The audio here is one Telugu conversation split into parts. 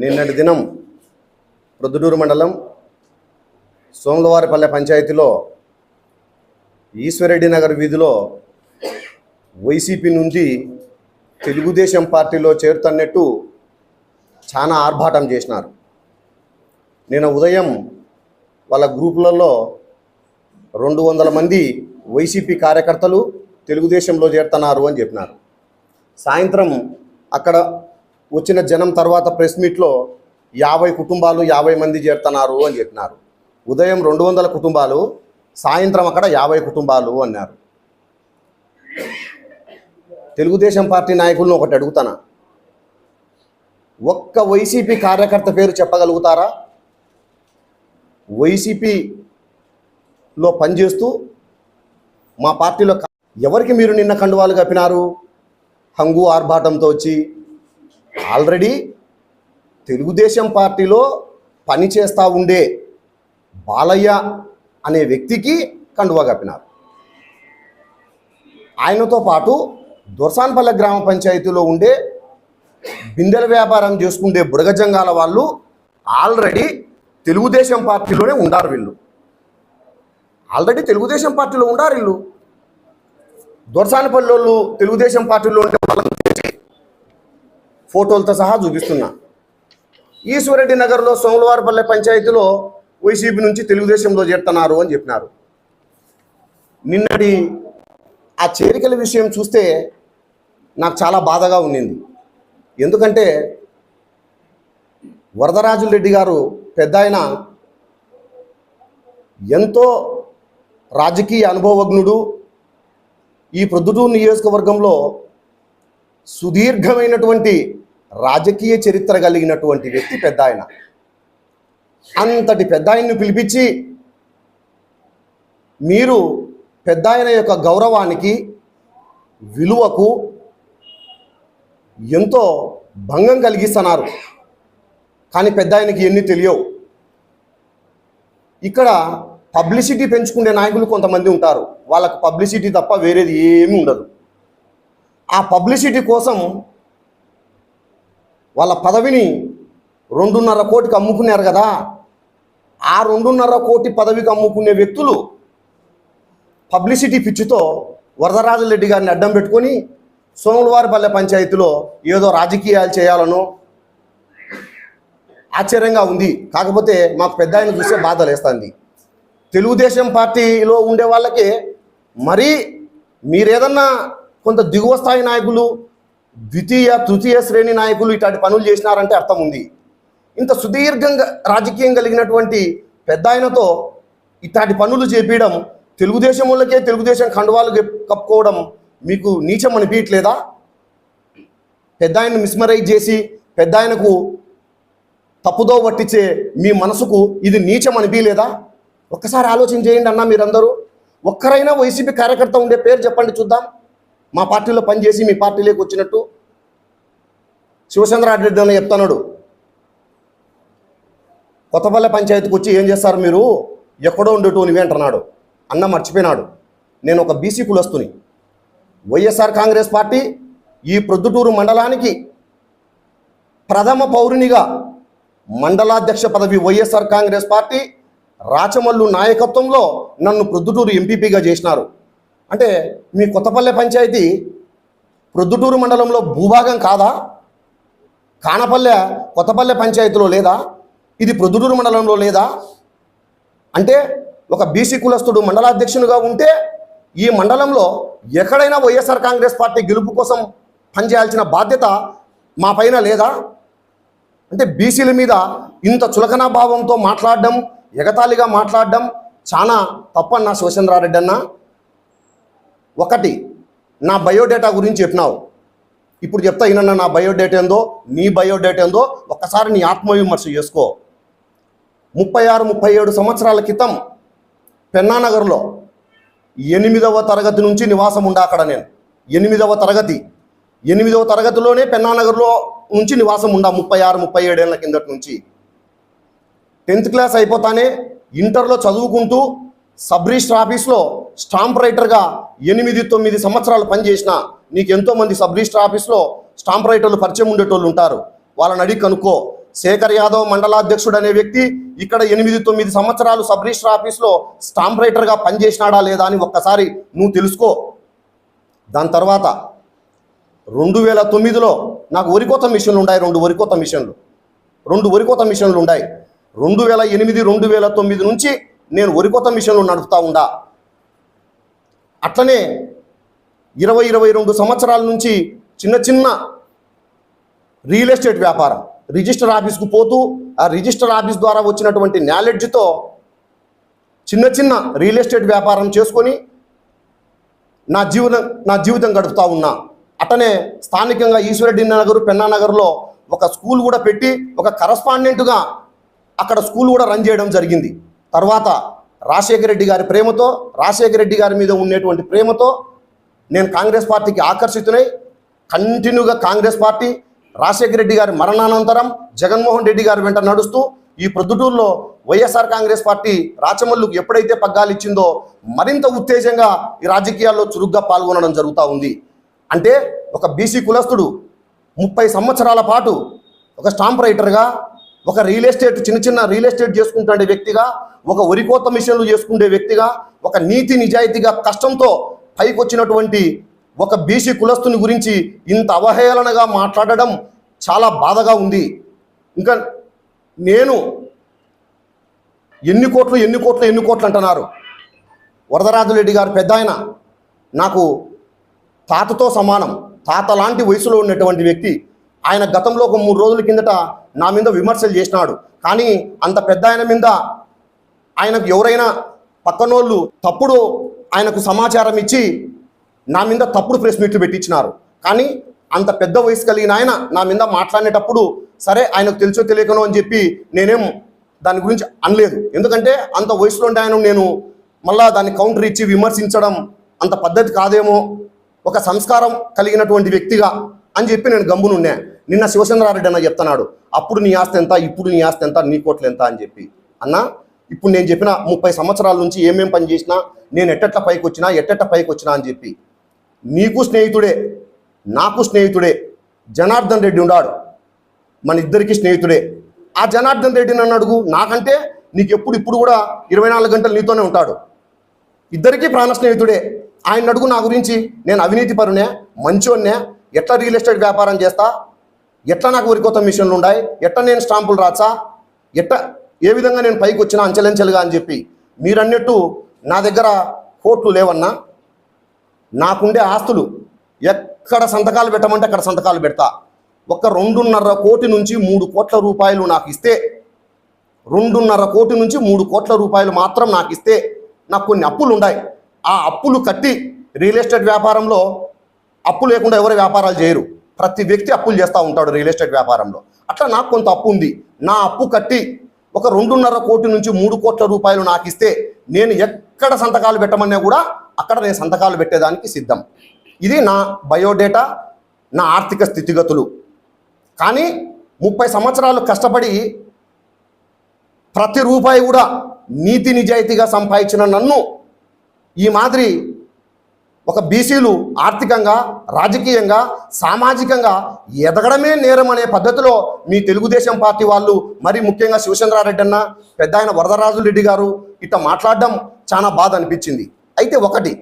నిన్నటి దినం ప్రొద్దుటూరు మండలం సోమలవారిపల్లె పంచాయతీలో ఈశ్వరెడ్డి నగర్ వీధిలో వైసీపీ నుండి తెలుగుదేశం పార్టీలో చేరుతున్నట్టు చాలా ఆర్భాటం చేసినారు. నిన్న ఉదయం వాళ్ళ గ్రూపులలో రెండు వందల మంది వైసీపీ కార్యకర్తలు తెలుగుదేశంలో చేరుతున్నారు అని చెప్పినారు. సాయంత్రం అక్కడ వచ్చిన జనం తర్వాత ప్రెస్ మీట్లో యాభై కుటుంబాలు యాభై మంది చేరుతున్నారు అని చెప్పినారు. ఉదయం రెండు వందల కుటుంబాలు సాయంత్రం అక్కడ యాభై కుటుంబాలు అన్నారు. తెలుగుదేశం పార్టీ నాయకులను ఒకటి అడుగుతానా? ఒక్క వైసీపీ కార్యకర్త పేరు చెప్పగలుగుతారా? వైసీపీలో పనిచేస్తూ మా పార్టీలో ఎవరికి మీరు నిన్న కండువాలు కప్పినారు? హంగు ఆర్భాటంతో వచ్చి ఆల్రెడీ తెలుగుదేశం పార్టీలో పని చేస్తూ ఉండే బాలయ్య అనే వ్యక్తికి కండువా కప్పినారు. ఆయనతో పాటు దొరసాన్పల్లె గ్రామ పంచాయతీలో ఉండే బిందెల వ్యాపారం చేసుకుండే బుడగజంగాల వాళ్ళు ఆల్రెడీ తెలుగుదేశం పార్టీలోనే ఉండారు వీళ్ళు. ఆల్రెడీ తెలుగుదేశం పార్టీలో ఉండారు వీళ్ళు. దొరసానపల్లి వాళ్ళు తెలుగుదేశం పార్టీలో ఉంటే వాళ్ళని ఫోటోలతో సహా చూపిస్తున్నా. ఈశ్వరెడ్డి నగర్లో సోమవారపల్లె పంచాయతీలో వైసీపీ నుంచి తెలుగుదేశంలో చేరుతున్నారు అని చెప్పినారు. నిన్నటి ఆ చేరికల విషయం చూస్తే నాకు చాలా బాధగా ఉండింది. ఎందుకంటే వరదరాజుల రెడ్డి గారు పెద్ద ఆయన ఎంతో రాజకీయ అనుభవజ్ఞుడు. ఈ ప్రొద్దుటూరు నియోజకవర్గంలో సుదీర్ఘమైనటువంటి రాజకీయ చరిత్ర కలిగినటువంటి వ్యక్తి పెద్ద ఆయన. అంతటి పెద్ద ఆయన్ని పిలిపించి మీరు పెద్ద ఆయన యొక్క గౌరవానికి విలువకు ఎంతో భంగం కలిగిస్తున్నారు. కానీ పెద్ద ఆయనకి ఎన్ని తెలియవు. ఇక్కడ పబ్లిసిటీ పెంచుకునే నాయకులు కొంతమంది ఉంటారు. వాళ్ళకు పబ్లిసిటీ తప్ప వేరేది ఏమీ ఉండదు. ఆ పబ్లిసిటీ కోసం వాళ్ళ పదవిని రెండున్నర కోటికి అమ్ముకున్నారు కదా. ఆ రెండున్నర కోటి పదవికి అమ్ముకునే వ్యక్తులు పబ్లిసిటీ పిచ్చితో వరదరాజరెడ్డి గారిని అడ్డం పెట్టుకొని సోములవారిపల్లె పంచాయతీలో ఏదో రాజకీయాలు చేయాలనో ఆశ్చర్యంగా ఉంది. కాకపోతే మాకు పెద్ద ఆయన చూస్తే బాధ లేస్తుంది తెలుగుదేశం పార్టీలో ఉండే వాళ్ళకి మరీ మీరేదన్నా కొంత దిగువ స్థాయి నాయకులు ద్వితీయ తృతీయ శ్రేణి నాయకులు ఇట్లాంటి పనులు చేసినారంటే అర్థం ఉంది. ఇంత సుదీర్ఘంగా రాజకీయం కలిగినటువంటి పెద్ద ఆయనతో ఇట్లాంటి పనులు చేపించడం తెలుగుదేశం వాళ్ళకే తెలుగుదేశం ఖండవాలు కప్పుకోవడం మీకు నీచం అనిపించట్లేదా పెద్ద ఆయన్ని మిస్మరైజ్ చేసి పెద్ద ఆయనకు తప్పుదో పట్టించే మీ మనసుకు ఇది నీచం అనిపించలేదా ఒక్కసారి ఆలోచన చేయండి అన్న మీరందరూ. ఒక్కరైనా వైసీపీ కార్యకర్త ఉండే పేరు చెప్పండి చూద్దాం. మా పార్టీలో పనిచేసి మీ పార్టీలోకి వచ్చినట్టు శివచంద్రారెడ్డి అని చెప్తున్నాడు. కొత్తపల్లె పంచాయతీకి వచ్చి ఏం చేస్తారు మీరు? ఎక్కడో ఉండేటో నువ్వే అంటున్నాడు. అన్న మర్చిపోయినాడు. నేను ఒక బీసీ కులస్తుని. వైఎస్ఆర్ కాంగ్రెస్ పార్టీ ఈ ప్రొద్దుటూరు మండలానికి ప్రథమ పౌరునిగా మండలాధ్యక్ష పదవి వైఎస్ఆర్ కాంగ్రెస్ పార్టీ రాచమల్లు నాయకత్వంలో నన్ను ప్రొద్దుటూరు ఎంపీపీగా చేసినారు. అంటే మీ కొత్తపల్లె పంచాయతీ ప్రొద్దుటూరు మండలంలో భూభాగం కాదా? కానపల్లె కొత్తపల్లె పంచాయతీలో లేదా? ఇది ప్రొద్దుటూరు మండలంలో లేదా? అంటే ఒక బీసీ కులస్తుడు మండలాధ్యక్షునిగా ఉంటే ఈ మండలంలో ఎక్కడైనా వైఎస్ఆర్ కాంగ్రెస్ పార్టీ గెలుపు కోసం పనిచేయాల్సిన బాధ్యత మా పైన లేదా? అంటే బీసీల మీద ఇంత చులకనా భావంతో మాట్లాడడం ఎగతాళిగా మాట్లాడడం చాలా తప్పన్నా శివచంద్రారెడ్డి అన్నా. ఒకటి నా బయోడేటా గురించి చెప్పినావు. ఇప్పుడు చెప్తా ఈయన నా బయోడేటా ఏందో నీ బయోడేటా ఏందో ఒక్కసారి నీ ఆత్మవిమర్శ చేసుకో. ముప్పై ఆరు ముప్పై ఏడు సంవత్సరాల క్రితం పెన్నానగర్లో ఎనిమిదవ తరగతి నుంచి నివాసం ఉండా అక్కడ నేను. ఎనిమిదవ తరగతి ఎనిమిదవ తరగతిలోనే పెన్నానగర్లో నుంచి నివాసం ఉండా ముప్పై ఆరు ముప్పై ఏడేళ్ళ కిందటి నుంచి. టెన్త్ క్లాస్ అయిపోతానే ఇంటర్లో చదువుకుంటూ సబ్ రిజిస్టర్ ఆఫీస్లో స్టాంప్ రైటర్గా ఎనిమిది తొమ్మిది సంవత్సరాలు పనిచేసిన నీకు ఎంతోమంది సబ్ రిజిస్టర్ ఆఫీస్లో స్టాంప్ రైటర్లు పరిచయం ఉండేటోళ్ళు ఉంటారు. వాళ్ళని అడిగి కనుక్కో. శేఖర్ యాదవ్ మండలాధ్యక్షుడు అనే వ్యక్తి ఇక్కడ ఎనిమిది తొమ్మిది సంవత్సరాలు సబ్ రిజిస్టర్ ఆఫీస్లో స్టాంప్ రైటర్గా పనిచేసినాడా లేదా అని ఒక్కసారి నువ్వు తెలుసుకో. దాని తర్వాత రెండు వేల తొమ్మిదిలో నాకు వరికోత మిషన్లు ఉన్నాయి రెండు వరికోత మిషన్లు. రెండు వరికోత మిషన్లు ఉన్నాయి రెండు వేల ఎనిమిది రెండు వేల తొమ్మిది నుంచి నేను ఒరికొత్త మిషన్లు నడుపుతా ఉండా? అట్లనే ఇరవై ఇరవై రెండు సంవత్సరాల నుంచి చిన్న చిన్న రియల్ ఎస్టేట్ వ్యాపారం రిజిస్టర్ ఆఫీస్కు పోతూ ఆ రిజిస్టర్ ఆఫీస్ ద్వారా వచ్చినటువంటి నాలెడ్జ్తో చిన్న చిన్న రియల్ ఎస్టేట్ వ్యాపారం చేసుకొని నా జీవనం నా జీవితం గడుపుతా ఉన్నా. అట్టనే స్థానికంగా ఈశ్వరెడ్డి నగర్ పెన్నానగర్లో ఒక స్కూల్ కూడా పెట్టి ఒక కరస్పాండెంట్గా అక్కడ స్కూల్ కూడా రన్ చేయడం జరిగింది. తర్వాత రాజశేఖర రెడ్డి గారి ప్రేమతో రాజశేఖర రెడ్డి గారి మీద ఉండేటువంటి ప్రేమతో నేను కాంగ్రెస్ పార్టీకి ఆకర్షితునై కంటిన్యూగా కాంగ్రెస్ పార్టీ రాజశేఖర రెడ్డి గారి మరణానంతరం జగన్మోహన్ రెడ్డి గారి వెంట నడుస్తూ ఈ ప్రొద్దుటూరులో వైఎస్ఆర్ కాంగ్రెస్ పార్టీ రాచమల్లుకు ఎప్పుడైతే పగ్గాలు ఇచ్చిందో మరింత ఉత్తేజంగా ఈ రాజకీయాల్లో చురుగ్గా పాల్గొనడం జరుగుతూ ఉంది. అంటే ఒక బీసీ కులస్తుడు ముప్పై సంవత్సరాల పాటు ఒక స్టాంప్ రైటర్గా ఒక రియల్ ఎస్టేట్ చిన్న చిన్న రియల్ ఎస్టేట్ చేసుకుంటుండే వ్యక్తిగా ఒక వరికోత మిషన్లు చేసుకునే వ్యక్తిగా ఒక నీతి నిజాయితీగా కష్టంతో పైకి వచ్చినటువంటి ఒక బీసీ కులస్తుని గురించి ఇంత అవహేళనగా మాట్లాడడం చాలా బాధగా ఉంది. ఇంకా నేను ఎన్ని కోట్లు ఎన్ని కోట్లు ఎన్ని కోట్లు అంటున్నారు? వరదరాజులరెడ్డి గారు పెద్ద ఆయన నాకు తాతతో సమానం తాత లాంటి వయసులో ఉన్నటువంటి వ్యక్తి ఆయన గతంలో ఒక మూడు రోజుల కిందట నా మీద విమర్శలు చేసినాడు. కానీ అంత పెద్ద ఆయన మీద ఆయనకు ఎవరైనా పక్కనోళ్ళు తప్పుడు ఆయనకు సమాచారం ఇచ్చి నా మీద తప్పుడు ప్రెస్ మీట్లు పెట్టించినారు. కానీ అంత పెద్ద వయసు కలిగిన ఆయన నా మీద మాట్లాడేటప్పుడు సరే ఆయనకు తెలుసో తెలియకనో అని చెప్పి నేనేం దాని గురించి అనలేదు. ఎందుకంటే అంత వయసులో ఉండే ఆయన నేను మళ్ళా దాన్ని కౌంటర్ ఇచ్చి విమర్శించడం అంత పద్ధతి కాదేమో. ఒక సంస్కారం కలిగినటువంటి వ్యక్తిగా అని చెప్పి నేను గమ్మునున్నా నిన్న శివచంద్రారెడ్డి అన్న చెప్తున్నాడు అప్పుడు నీ ఆస్తి ఎంత ఇప్పుడు నీ ఆస్తి ఎంత నీ కోట్లు ఎంత అని చెప్పి. అన్న ఇప్పుడు నేను చెప్పిన ముప్పై సంవత్సరాల నుంచి ఏమేం పని చేసినా నేను ఎట్టట్ల పైకి వచ్చినా ఎట్టట్ల పైకి వచ్చినా అని చెప్పి. నీకు స్నేహితుడే నాకు స్నేహితుడే జనార్దన్ రెడ్డి ఉన్నాడు మన ఇద్దరికి స్నేహితుడే. ఆ జనార్దన్ రెడ్డి నన్ను అడుగు నాకంటే నీకు ఎప్పుడు ఇప్పుడు కూడా ఇరవై నాలుగు గంటలు నీతోనే ఉంటాడు. ఇద్దరికీ ప్రాణ స్నేహితుడే. ఆయన అడుగు నా గురించి. నేను అవినీతి పరునే మంచోన్నే ఎట్లా రియల్ ఎస్టేట్ వ్యాపారం చేస్తా? ఎట్లా నాకు వరికొత్త మిషన్లు ఉన్నాయి ఎట్లా నేను స్టాంపులు రాచా ఎట్లా ఏ విధంగా నేను పైకి వచ్చినా అంచెలంచెలుగా అని చెప్పి మీరన్నట్టు నా దగ్గర కోట్లు లేవన్నా నాకుండే ఆస్తులు ఎక్కడ సంతకాలు పెట్టమంటే అక్కడ సంతకాలు పెడతా. ఒక రెండున్నర కోటి నుంచి మూడు కోట్ల రూపాయలు నాకు ఇస్తే రెండున్నర కోటి నుంచి మూడు కోట్ల రూపాయలు మాత్రం నాకు ఇస్తే నాకు కొన్ని అప్పులు ఉన్నాయి ఆ అప్పులు కట్టి రియల్ ఎస్టేట్ వ్యాపారంలో అప్పు లేకుండా ఎవరు వ్యాపారాలు చేయరు. ప్రతి వ్యక్తి అప్పులు చేస్తూ ఉంటాడు రియల్ ఎస్టేట్ వ్యాపారంలో. అట్లా నాకు కొంత అప్పు ఉంది. నా అప్పు కట్టి ఒక రెండున్నర కోటి నుంచి మూడు కోట్ల రూపాయలు నాకు ఇస్తే నేను ఎక్కడ సంతకాలు పెట్టమన్నా కూడా అక్కడ నేను సంతకాలు పెట్టేదానికి సిద్ధం. ఇది నా బయోడేటా నా ఆర్థిక స్థితిగతులు. కానీ ముప్పై సంవత్సరాలు కష్టపడి ప్రతి రూపాయి కూడా నీతి నిజాయితీగా సంపాదించిన నన్ను ఈ మాదిరి ఒక బీసీలు ఆర్థికంగా రాజకీయంగా సామాజికంగా ఎదగడమే నేరం అనే పద్ధతిలో మీ తెలుగుదేశం పార్టీ వాళ్ళు మరి ముఖ్యంగా శివచంద్రారెడ్డి అన్న పెద్ద ఆయన వరదరాజు రెడ్డి గారు ఇట్లా మాట్లాడడం చాలా బాధ అనిపించింది. అయితే ఒకటి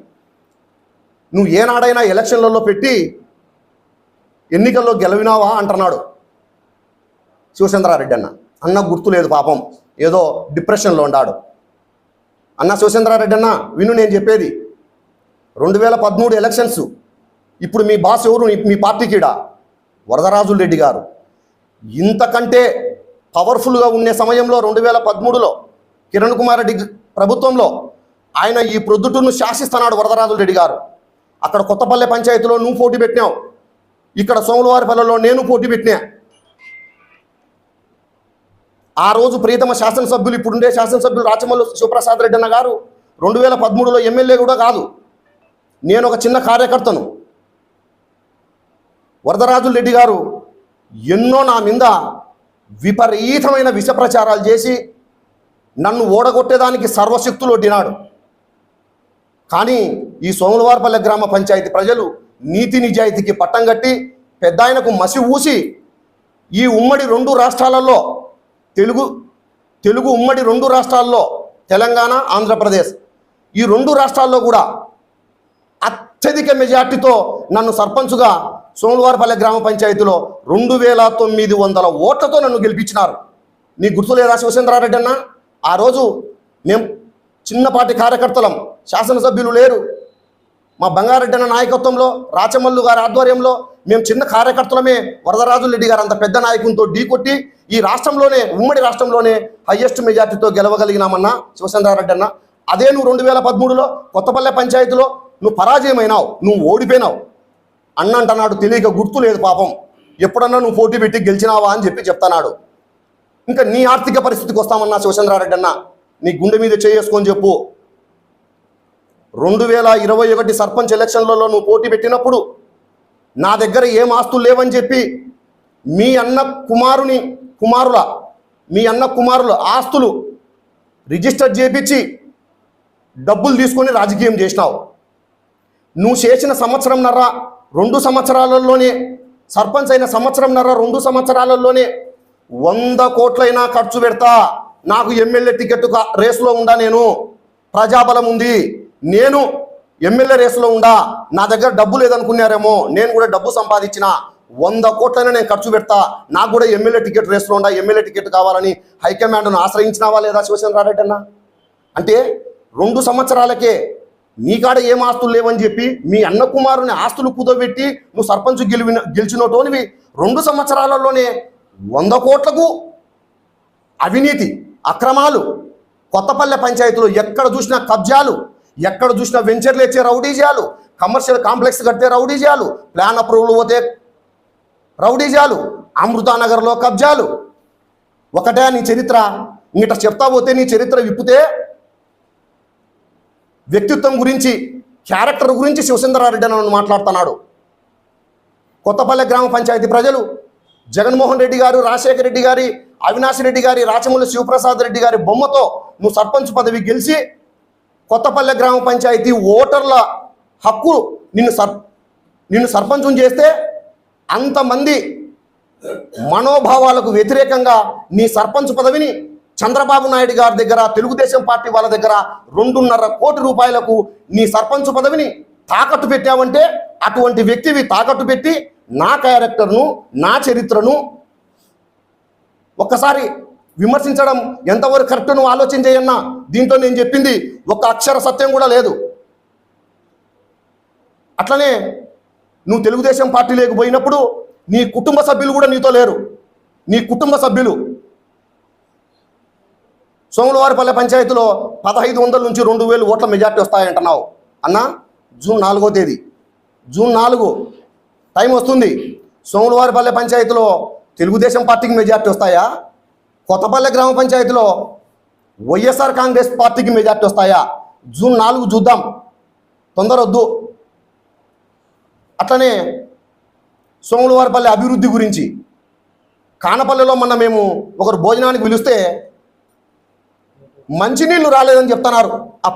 నువ్వు ఏనాడైనా ఎలక్షన్లలో పెట్టి ఎన్నికల్లో గెలవినావా అంటున్నాడు శివచంద్రారెడ్డి అన్న. అన్న గుర్తు లేదు పాపం ఏదో డిప్రెషన్లో ఉన్నాడు అన్న శివచంద్రారెడ్డి అన్న విను నేను చెప్పేది రెండు వేల పదమూడు ఎలక్షన్స్. ఇప్పుడు మీ బాస్ ఎవరు? మీ- పార్టీకిడా వరదరాజుల రెడ్డి గారు. ఇంతకంటే పవర్ఫుల్గా ఉండే సమయంలో రెండు వేల పదమూడులో కిరణ్ కుమార్ రెడ్డి ప్రభుత్వంలో ఆయన ఈ ప్రొద్దుటూరును శాసిస్తున్నాడు వరదరాజుల రెడ్డి గారు. అక్కడ కొత్తపల్లె పంచాయతీలో నువ్వు పోటీ పెట్టినావు. ఇక్కడ సోమలవారిపల్లెలో నేను పోటీ పెట్టినా. ఆ రోజు ప్రియతమ శాసనసభ్యులు ఇప్పుడుండే శాసనసభ్యులు రాచమల్లు శివప్రసాద్ రెడ్డి అన్న గారు రెండు వేల పదమూడులో ఎమ్మెల్యే కూడా కాదు. నేను ఒక చిన్న కార్యకర్తను. వరదరాజుల రెడ్డి గారు ఎన్నో నా మీద విపరీతమైన విష ప్రచారాలు చేసి నన్ను ఓడగొట్టేదానికి సర్వశక్తులు ఒడ్డినాడు. కానీ ఈ సోములవారపల్లె గ్రామ పంచాయతీ ప్రజలు నీతి నిజాయితీకి పట్టం కట్టి పెద్ద ఆయనకు మసి ఊసి ఈ ఉమ్మడి రెండు రాష్ట్రాలలో తెలుగు తెలుగు ఉమ్మడి రెండు రాష్ట్రాల్లో తెలంగాణ ఆంధ్రప్రదేశ్ ఈ రెండు రాష్ట్రాల్లో కూడా అత్యధిక మెజార్టీతో నన్ను సర్పంచ్గా సోమవారపల్లె గ్రామ పంచాయతీలో రెండు వేల తొమ్మిది వందల ఓట్లతో నన్ను గెలిపించినారు. నీ గుర్తులేదా శివచంద్రారెడ్డి అన్న? ఆ రోజు మేము చిన్నపాటి కార్యకర్తలం శాసనసభ్యులు లేరు. మా బంగారెడ్డి అన్న నాయకత్వంలో రాచమల్లు గారి ఆధ్వర్యంలో మేము చిన్న కార్యకర్తలమే వరదరాజు రెడ్డి గారు అంత పెద్ద నాయకునితో ఢీకొట్టి ఈ రాష్ట్రంలోనే ఉమ్మడి రాష్ట్రంలోనే హయ్యెస్ట్ మెజార్టీతో గెలవగలిగినామన్నా శివచంద్రారెడ్డి అన్న. అదే నువ్వు రెండు వేల పదమూడులో కొత్తపల్లె పంచాయతీలో నువ్వు పరాజయమైనావు నువ్వు ఓడిపోయినావు. అన్న నాడు తెలియక గుర్తు లేదు పాపం. ఎప్పుడన్నా నువ్వు పోటీ పెట్టి గెలిచినావా అని చెప్పి చెప్తున్నాడు ఇంకా నీ ఆర్థిక పరిస్థితికి వస్తామన్నా శివచంద్రారెడ్డి అన్న నీ గుండె మీద చేసుకొని చెప్పు. రెండు వేల ఇరవై ఒకటి సర్పంచ్ ఎలక్షన్లలో నువ్వు పోటీ పెట్టినప్పుడు నా దగ్గర ఏం ఆస్తులు లేవని చెప్పి మీ అన్న కుమారుని కుమారుల మీ అన్న కుమారుల ఆస్తులు రిజిస్టర్ చేపించి డబ్బులు తీసుకొని రాజకీయం చేసినావు. నువ్వు చేసిన సంవత్సరంన్నర రెండు సంవత్సరాలలోనే సర్పంచ్ అయిన సంవత్సరంన్నర రెండు సంవత్సరాలలోనే వంద కోట్లైనా ఖర్చు పెడతా. నాకు ఎమ్మెల్యే టికెట్ రేసులో ఉండా నేను. ప్రజాబలం ఉంది. నేను ఎమ్మెల్యే రేసులో ఉండా. నా దగ్గర డబ్బు లేదనుకున్నారేమో. నేను కూడా డబ్బు సంపాదించిన. వంద కోట్లైనా నేను ఖర్చు పెడతా. నాకు కూడా ఎమ్మెల్యే టికెట్ రేసులో ఉండా. ఎమ్మెల్యే టికెట్ కావాలని హైకమాండ్ను ఆశ్రయించినావా లేదా శివచంద్రారెడ్డి అన్న అంటే రెండు సంవత్సరాలకే నీ కాడ ఏం ఆస్తులు లేవని చెప్పి మీ అన్న కుమారుని ఆస్తులు కుదోబెట్టి నువ్వు సర్పంచ్ గెలివిన గెలిచినటోనివి. రెండు సంవత్సరాలలోనే వంద కోట్లకు అవినీతి అక్రమాలు కొత్తపల్లె పంచాయతీలో ఎక్కడ చూసినా కబ్జాలు ఎక్కడ చూసినా వెంచర్లు ఇచ్చే రౌడీజాలు కమర్షియల్ కాంప్లెక్స్ కడితే రౌడీజాలు ప్లాన్ అప్రూవల్ పోతే రౌడీజాలు అమృతానగర్లో కబ్జాలు. ఒకటే నీ చరిత్ర ఇంగిట చెప్తా పోతే నీ చరిత్ర విప్పితే వ్యక్తిత్వం గురించి క్యారెక్టర్ గురించి శివసుందరారెడ్డి అని మాట్లాడుతున్నాడు. కొత్తపల్లె గ్రామ పంచాయతీ ప్రజలు జగన్మోహన్ రెడ్డి గారు రాజశేఖర రెడ్డి గారి అవినాష్ రెడ్డి గారి రాచమల్లి శివప్రసాద్ రెడ్డి గారి బొమ్మతో నువ్వు సర్పంచ్ పదవి గెలిచి కొత్తపల్లె గ్రామ పంచాయతీ ఓటర్ల హక్కు నిన్ను సర్ నిన్ను సర్పంచం చేస్తే అంతమంది మనోభావాలకు వ్యతిరేకంగా నీ సర్పంచ్ పదవిని చంద్రబాబు నాయుడు గారి దగ్గర తెలుగుదేశం పార్టీ వాళ్ళ దగ్గర రెండున్నర కోటి రూపాయలకు నీ సర్పంచ్ పదవిని తాకట్టు పెట్టావంటే అటువంటి వ్యక్తివి తాకట్టు పెట్టి నా క్యారెక్టర్ను నా చరిత్రను ఒక్కసారి విమర్శించడం ఎంతవరకు కరెక్ట్ నువ్వు ఆలోచన చేయన్నా? దీంట్లో నేను చెప్పింది ఒక అక్షర సత్యం కూడా లేదు. అట్లనే నువ్వు తెలుగుదేశం పార్టీలోకి పోయినప్పుడు నీ కుటుంబ సభ్యులు కూడా నీతో లేరు. నీ కుటుంబ సభ్యులు సోములవారిపల్లె పంచాయతీలో పదహైదు వందల నుంచి రెండు వేలు ఓట్ల మెజార్టీ వస్తాయంటున్నావు. అన్న జూన్ నాలుగో తేదీ. జూన్ నాలుగు టైం వస్తుంది. సోములవారిపల్లె పంచాయతీలో తెలుగుదేశం పార్టీకి మెజార్టీ వస్తాయా? కొత్తపల్లె గ్రామ పంచాయతీలో వైఎస్ఆర్ కాంగ్రెస్ పార్టీకి మెజార్టీ వస్తాయా? జూన్ నాలుగు చూద్దాం. తొందర వద్దు. అట్లనే సోములవారిపల్లె అభివృద్ధి గురించి కానపల్లెలో మొన్న మేము ఒకరు భోజనానికి పిలిస్తే మంచినీళ్ళు రాలేదని చెప్తున్నారు. ఆ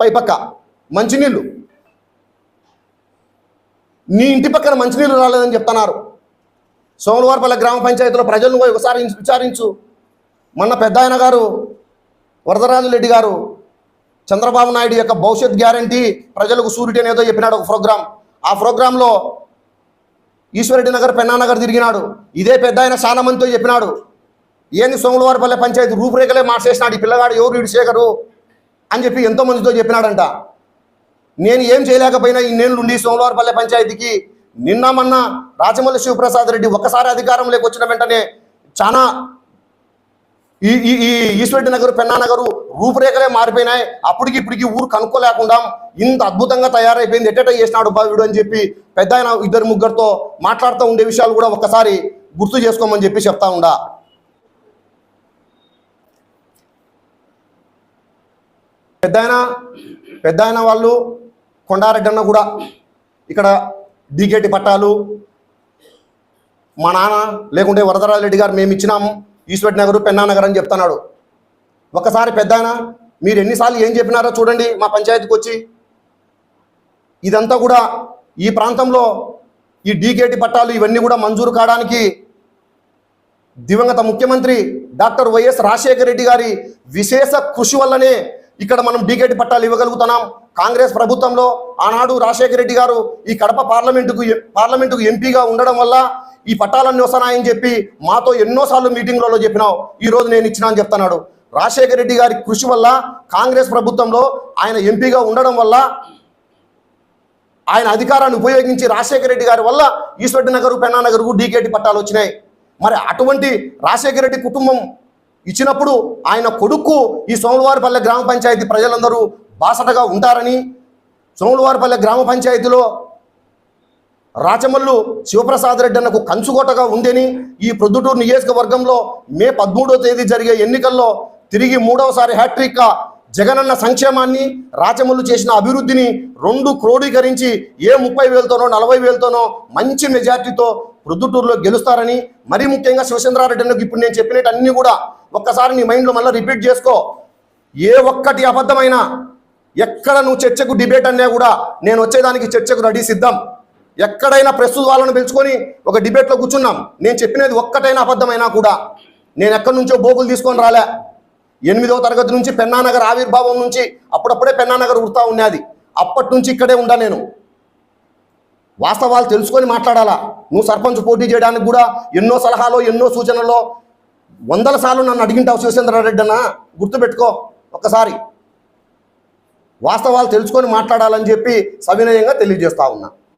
పైపక్క మంచినీళ్ళు. నీ ఇంటి పక్కన మంచినీళ్ళు రాలేదని చెప్తున్నారు. సోమవారపల్లి గ్రామ పంచాయతీలో ప్రజలను పోయి ఒకసారి విచారించు. మొన్న పెద్ద ఆయన గారు వరదరాజు రెడ్డి గారు చంద్రబాబు నాయుడు యొక్క భవిష్యత్ గ్యారంటీ ప్రజలకు సూరిటీ అనేదో చెప్పినాడు ఒక ప్రోగ్రాం ఆ ప్రోగ్రాంలో ఈశ్వరెడ్డి నగర్ పెన్నానగర్ తిరిగినాడు. ఇదే పెద్ద ఆయన చాలా మందితో చెప్పినాడు. ఏంది సోములవారిపల్లె పంచాయతీ రూపురేఖలే మార్చేసినాడు ఈ పిల్లగాడు? ఎవరు వీడు శేఖరు? అని చెప్పి ఎంతో మందితో చెప్పినాడంట. నేను ఏం చేయలేకపోయినా ఇన్నేళ్ళు ఉండి సోమవారపల్లె పంచాయతీకి నిన్న మొన్న రాజమల్లి శివప్రసాద్ రెడ్డి ఒక్కసారి అధికారంలోకి వచ్చిన వెంటనే చాలా ఈ ఈ ఈ ఈశ్వరెడ్డి నగరు పెన్నా నగరు రూపురేఖలే మారిపోయినాయి. అప్పటికి ఇప్పటికి ఊరు కనుక్కోలేకుండా ఇంత అద్భుతంగా తయారైపోయింది. ఎట్టట చేసినాడు బావిడు అని చెప్పి పెద్ద ఇద్దరు ముగ్గురితో మాట్లాడుతూ ఉండే విషయాలు కూడా ఒక్కసారి గుర్తు చేసుకోమని చెప్పి చెప్తా ఉండా. పెద్ద పెద్దాయన పెద్ద వాళ్ళు కొండారెడ్డి అన్న కూడా ఇక్కడ డీకేటి పట్టాలు మా నాన్న లేకుంటే వరదరాజరెడ్డి గారు మేము ఇచ్చినాము ఈశ్వర్ నగర్ పెన్నానగర్ అని చెప్తున్నాడు. ఒకసారి పెద్దాయన మీరు ఎన్నిసార్లు ఏం చెప్పినారో చూడండి మా పంచాయతీకి వచ్చి. ఇదంతా కూడా ఈ ప్రాంతంలో ఈ డీకేటి పట్టాలు ఇవన్నీ కూడా మంజూరు కావడానికి దివంగత ముఖ్యమంత్రి డాక్టర్ వైఎస్ రాజశేఖర రెడ్డి గారి విశేష కృషి వల్లనే ఇక్కడ మనం డీకేటి పట్టాలు ఇవ్వగలుగుతున్నాం. కాంగ్రెస్ ప్రభుత్వంలో ఆనాడు రాజశేఖర రెడ్డి గారు ఈ కడప పార్లమెంటుకు పార్లమెంటుకు ఎంపీగా ఉండడం వల్ల ఈ పట్టాలన్నీ వస్తున్నాయని చెప్పి మాతో ఎన్నోసార్లు మీటింగ్లలో చెప్పినావు. ఈరోజు నేను ఇచ్చినా అని చెప్తున్నాడు. రాజశేఖర రెడ్డి గారి కృషి వల్ల కాంగ్రెస్ ప్రభుత్వంలో ఆయన ఎంపీగా ఉండడం వల్ల ఆయన అధికారాన్ని ఉపయోగించి రాజశేఖర రెడ్డి గారి వల్ల ఈశ్వరెడ్డి నగరు పెన్నా డీకేటి పట్టాలు వచ్చినాయి. మరి అటువంటి రాజశేఖర రెడ్డి కుటుంబం ఇచ్చినప్పుడు ఆయన కొడుకు ఈ సోములవారిపల్లె గ్రామ పంచాయతీ ప్రజలందరూ బాసటగా ఉంటారని సోములవారిపల్లె గ్రామ పంచాయతీలో రాచమల్లు శివప్రసాద్ రెడ్డి అన్నకు కంచుకోటగా ఉందని ఈ ప్రొద్దుటూరు నియోజకవర్గంలో మే పదమూడో తేదీ జరిగే ఎన్నికల్లో తిరిగి మూడవసారి హ్యాట్రిక్ జగనన్న సంక్షేమాన్ని రాచమల్లు చేసిన అభివృద్ధిని రెండు క్రోడీకరించి ఏ ముప్పై వేలతోనో నలభై వేలతోనో మంచి మెజార్టీతో ప్రొద్దుటూరులో గెలుస్తారని మరీ ముఖ్యంగా శివచంద్రారెడ్డి అన్నకు ఇప్పుడు నేను చెప్పినట్టు కూడా ఒక్కసారి నీ మైండ్లో మళ్ళీ రిపీట్ చేసుకో. ఏ ఒక్కటి అబద్ధమైనా ఎక్కడ నువ్వు చర్చకు డిబేట్ అన్నా కూడా నేను వచ్చేదానికి చర్చకు రెడీ సిద్ధం. ఎక్కడైనా ప్రస్తుత వాళ్ళను పిలుచుకొని ఒక డిబేట్లో కూర్చున్నాం. నేను చెప్పినది ఒక్కటైనా అబద్ధమైనా కూడా. నేను ఎక్కడి నుంచో బోకులు తీసుకొని రాలే. ఎనిమిదవ తరగతి నుంచి పెన్నానగర్ ఆవిర్భావం నుంచి అప్పుడప్పుడే పెన్నానగర్ ఉడతా ఉన్నది. అప్పటి నుంచి ఇక్కడే ఉండా నేను. వాస్తవాలు తెలుసుకొని మాట్లాడాలా? నువ్వు సర్పంచ్ పోటీ చేయడానికి కూడా ఎన్నో సలహాలో ఎన్నో సూచనలు వందల సార్లు నన్ను అడిగింటావు శివచంద్రారెడ్డి అన్న గుర్తుపెట్టుకో ఒక్కసారి. వాస్తవాలు తెలుసుకొని మాట్లాడాలని చెప్పి సవినయంగా తెలియజేస్తా ఉన్నా.